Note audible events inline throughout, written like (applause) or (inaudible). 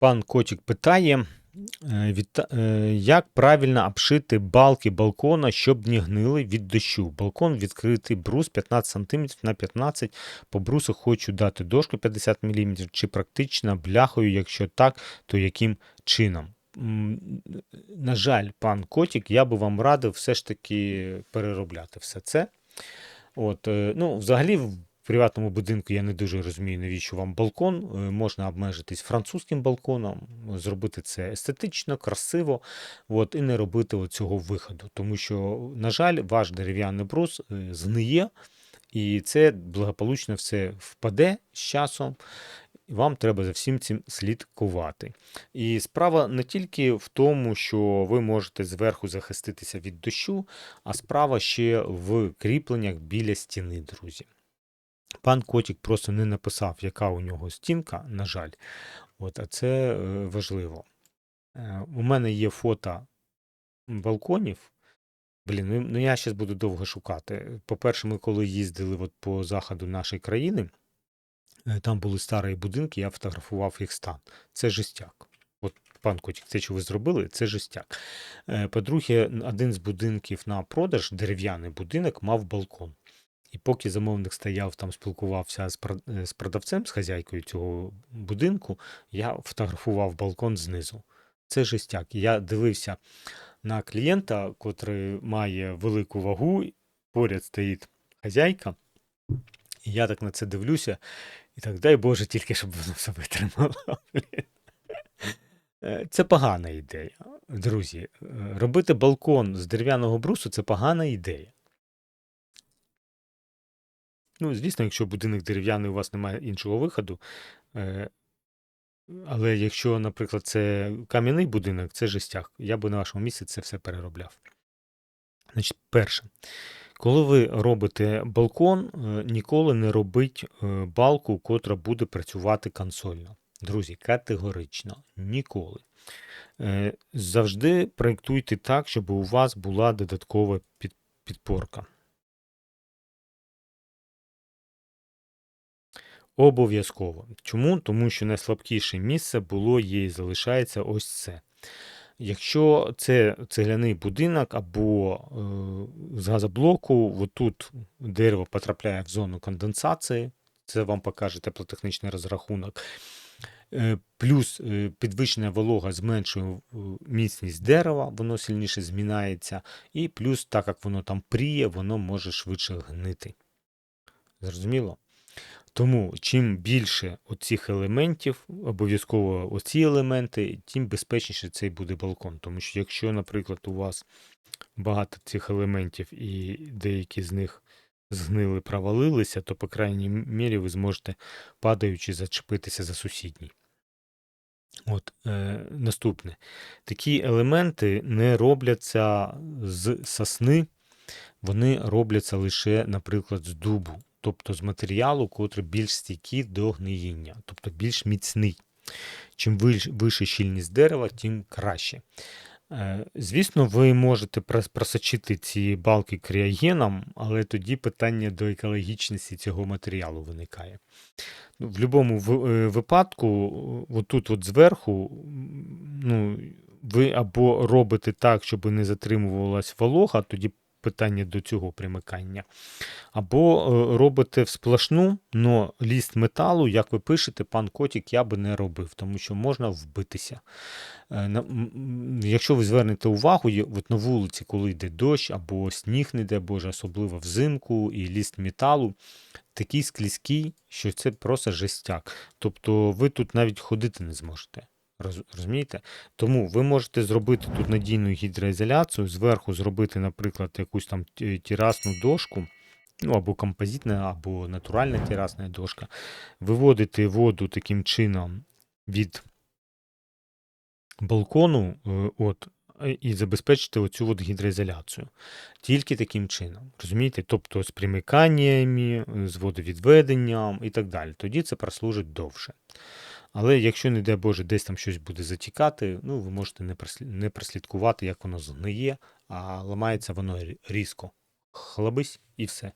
Пан Котік питає, е, е, як правильно обшити балки балкона, щоб не гнили від дощу. Балкон відкритий брус 15 см на 15 По брусу хочу дати дошку 50 мм, чи практично бляхою, якщо так, то яким чином? На жаль, пан Котік, я би вам радив все ж таки переробляти все це. От, е, ну, взагалі, приватному будинку я не дуже розумію, навіщо вам балкон. Е, Можна обмежитись французьким балконом, зробити це естетично, красиво, от, і не робити цього виходу. Тому що, на жаль, ваш дерев'яний брус е, згниє, і це благополучно все впаде з часом. Вам треба за всім цим слідкувати. І справа не тільки в тому, що ви можете зверху захиститися від дощу, а справа ще в кріпленнях біля стіни, друзі. Пан Котік просто не написав, яка у нього стінка, на жаль. От, а це е, важливо. Е, у мене є фото балконів. Блін, ну, ну я зараз буду довго шукати. По-перше, ми коли їздили от по заходу нашої країни, е, там були старі будинки, я фотографував їх стан. Це жестяк. От, пан Котік, це що ви зробили, це жестяк. По-друге, один з будинків на продаж, дерев'яний будинок, мав балкон. І поки замовник стояв там, спілкувався е, з продавцем, з хазяйкою цього будинку, я фотографував балкон знизу. Це жестяк. Я дивився на клієнта, котрий має велику вагу, поряд стоїть хазяйка. І я так на це дивлюся, і так, дай Боже, тільки щоб воно все витримало. (laughs) Е, Це погана ідея, друзі. Е, Робити балкон з дерев'яного брусу це погана ідея. Ну, звісно, якщо будинок дерев'яний, у вас немає іншого виходу. е, Але якщо, наприклад, це кам'яний будинок, це жестяк. Я би на вашому місці це все переробляв. Значить, перше, коли ви робите балкон, е, ніколи не робіть е, балку, котра буде працювати консольно. Друзі, категорично, ніколи. Завжди проєктуйте так, щоб у вас була додаткова підпорка. Обов'язково. Чому? Тому що найслабкіше місце було, є і залишається ось це. Якщо це цегляний будинок або е, з газоблоку, отут дерево потрапляє в зону конденсації, це вам покаже теплотехнічний розрахунок. Е, Плюс е, підвищена волога зменшує е, міцність дерева, воно сильніше змінається, і плюс, так як воно там пріє, воно може швидше гнити. Зрозуміло? Тому чим більше оцих елементів, обов'язково оці елементи, тим безпечніше цей буде балкон. Тому що якщо, наприклад, у вас багато цих елементів і деякі з них згнили, провалилися, то, по крайній мірі, ви зможете, падаючи, зачепитися за сусідній. От, е, наступне. Такі елементи не робляться з сосни, вони робляться лише, наприклад, з дубу, тобто з матеріалу, котрий більш стійкий до гниїння, тобто більш міцний. Чим вища щільність дерева, тим краще. Е, Звісно, ви можете просочити ці балки кріогеном, але тоді питання до екологічності цього матеріалу виникає. Ну, В будь-якому випадку, е, отут от зверху, ну, ви або робите так, щоб не затримувалась волога, тоді питання до цього примикання. Або е, робите в сплошну, но ліст металу, як ви пишете, пан Котік, я би не робив, тому що можна вбитися. Е, Якщо ви звернете увагу, от на вулиці, коли йде дощ або сніг не йде, боже, особливо взимку, і ліст металу, такий склізький, що це просто жестяк. Тобто ви тут навіть ходити не зможете. Роз- Розумієте? Тому ви можете зробити тут надійну гідроізоляцію, зверху зробити, наприклад, якусь там ті- терасну дошку, ну або композитна, або натуральна терасна дошка, виводити воду таким чином від балкону, е, от, е, і забезпечити оцю от гідроізоляцію. Тільки таким чином. Розумієте? Тобто з примиканнями, з водовідведенням і так далі. Тоді це прослужить довше. Але якщо, не дай Боже, десь там щось буде затікати, ну, ви можете не, не прослідкувати, як воно згниє, а ламається воно різко. Хлабись і все.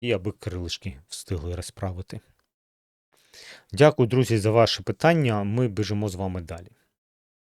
І аби крилишки встигли розправити. Дякую, друзі, за ваші питання. Ми біжимо з вами далі.